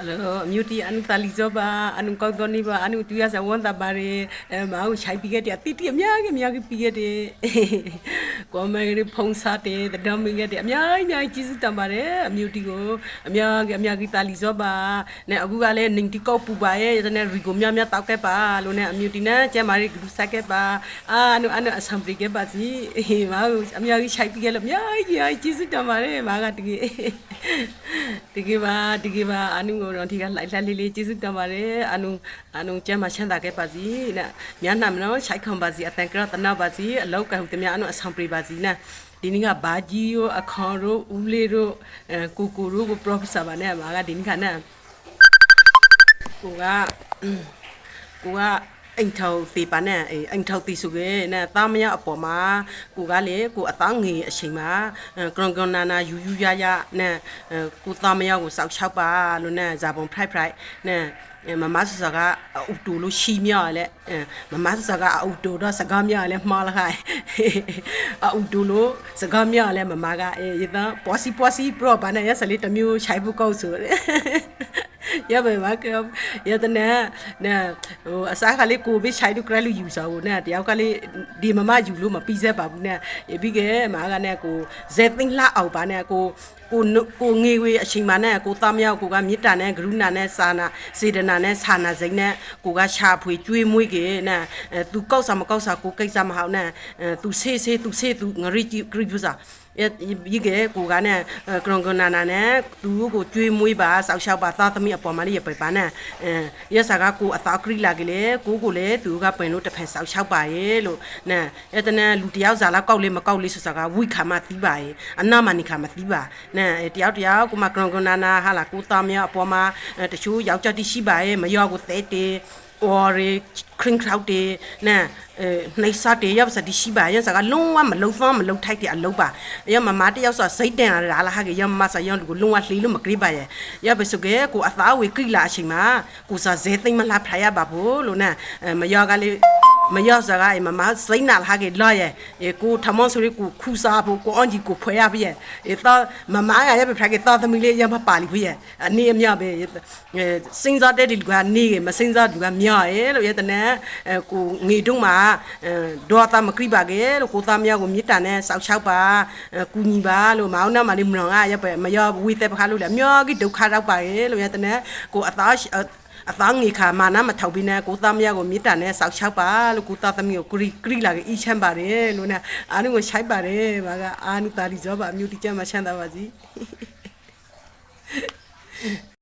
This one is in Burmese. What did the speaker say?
Hello, muti anu tali zoba, anu kau doni ba, anu tu ya sa wanda bare, mau chai pige dia, titi amya ke amya ke pige de. Ko me ri phong sa de, the dam pige de, amya amya chi su tam bare, muti ko, amya ke amya ke tali zoba, ne agu ga le ning ti kau pu ba ye, ne ri ko mya mya tau ke ba, lo ne muti na che mari gru sa ke ba, a anu anu assembly ke ba si, mau amya ke chai pige lo, amya amya chi su tam bare, ma ga tigi. တကယ်ပါတကယ်ပါအနုကိုတော့ဒီကလိုက်လက်လေးလေးကျေးဇူးတင်ပါတယ်အနုအနုကျမ်းမှာချမ်းသာခဲ့ပါစီနဲ့မြန်နာမနော်ရှိုက်ခံပါစီအတန်ကရတနာပါစီအလောက်ကဟုတမအနုအဆောင်ပြေပါစီနဲ့ဒီနေ့ကဘာကြီးရောအခေါင်ရောဦးလေးရောအဲကိုကိုရောကို professor ပါနဲ့မှာကဒီနေ့ကနဲ့ကိုကကိုက အိမ်ထောင်သေးပါနဲ့အေးအိမ်ထောင်သေးဆိုခဲ့နဲ့သားမရအပေါ်မှာကိုကလေကိုအသားငယ်အချိန်မှာကရွန်ကရွန်နာနာယူယူရရနဲ့ကိုသားမရကိုစောက်ချောက်ပါလို့နဲ့ဇာပုံ pride pride နဲ့မမဆဆကအူတူလို့ရှိမြော်လဲမမဆဆကအူတူတော့စကားမြော်လဲမှားလာခိုင်အူတူလို့စကားမြော်လဲမမကအေးရတဲ့ပွားစီပွားစီပရောဘာနဲ့ရစလေးတမျိုးခြိုက်ဖို့ကောက်ဆို ရပါပါကရတဲ့နဲ့နဲ့ဟိုအစားကလေးကိုပြီးခြိုက်လို့ကရလို့ယူစားဖို့နဲ့တယောက်ကလေးဒီမမယူလို့မပြီးဆက်ပါဘူးနဲ့ပြီးကဲမာကနဲ့ကိုဇဲသိန်းလှအောင်ပါနဲ့ကိုကိုကိုငေဝေအချိန်မှနဲ့ကိုသားမြောက်ကိုကမေတ္တာနဲ့ကရုဏာနဲ့စာနာစေတနာနဲ့စာနာစိတ်နဲ့ကိုကရှာဖွေကျွေးမွေးကေနဲ့အဲသူကောက်စားမကောက်စားကိုကိစ္စမဟောက်နဲ့အဲသူဆေးဆေးသူဆေးသူငရိကြီးဂရိပူစာ ဒီကဲကိုကနဲ့ကရွန်ကနာနာနဲ့သူကိုကျွေးမွေးပါစောက်ရှောက်ပါသားသမီးအပေါ်မလေးရပဲပါနဲ့အဲရဆာကကိုအသာကရိလာကလေးကိုကိုလည်းသူကပင်လို့တစ်ဖက်စောက်ရှောက်ပါရဲ့လို့နဲ့အဲ့တနဲ့လူတယောက်စားလာကောက်လေးမကောက်လေးဆိုစကားဝိခါမသီးပါရဲ့အနာမနိခါမသီးပါနဲ့တယောက်တယောက်ကိုမကရွန်ကနာနာဟာလာကိုသားမအပေါ်မှာတချို့ယောက်ျားတိရှိပါရဲ့မယောကိုသဲတေ အော်ရီခရင်ခေါက်တေနဲ့အဲနှိပ်စားတေရောက်စဒီရှိပါရဲ့စကားလုံးဝမလုံဖမ်းမလုံထိုက်တဲ့အလုပ်ပါရမမတယောက်ဆိုစိတ်တန်လာလာဟာကရမဆာယောကိုလုံးဝလှီလို့မကြိပါရဲ့ရပစကေကိုအသားဝေကိလာအချိန်မှာကိုစားဇဲသိမ့်မလားဖရရပါဘူးလို့နဲ့မယောကလေး မရောက်စကားအိမ်မမစိမ့်နာလာခဲ့လာရဲ့ကိုထမောဆိုရီကိုခူစားဖို့ကိုအန်ကြီးကိုဖွဲရပြရဲ့အဲတော့မမကရပြဖခဲ့တော့သမီးလေးရမပါလိပြရဲ့အနေအမြပဲစဉ်းစားတဲ့ဒီလူကနေမစဉ်းစားသူကမြရဲ့လို့ရတဲ့နဲ့ကိုငေတုံးမှာဒေါ်သားမကိပါခဲ့လို့ကိုသားမြကိုမြစ်တာနဲ့စောက်ချောက်ပါကူညီပါလို့မောင်နှမလေးမနောင်ကရပဲမရောဝီတဲ့ပခါလို့လေမြောကြီးဒုက္ခရောက်ပါရဲ့လို့ရတဲ့နဲ့ကိုအသား အသားငေခါမာနမထောက်ပြီးနဲ့ကိုသားမယားကိုမေတ္တာနဲ့စောက်ချောက်ပါလို့ကိုသားသမီးကိုကရီကရီလာကအီချမ်းပါတယ်လို့နဲ့အားလုံးကိုရှိုက်ပါတယ်ဘာကအာနုတာလီဇောပါအမျိုးတိကျမှချမ်းသာပါစီ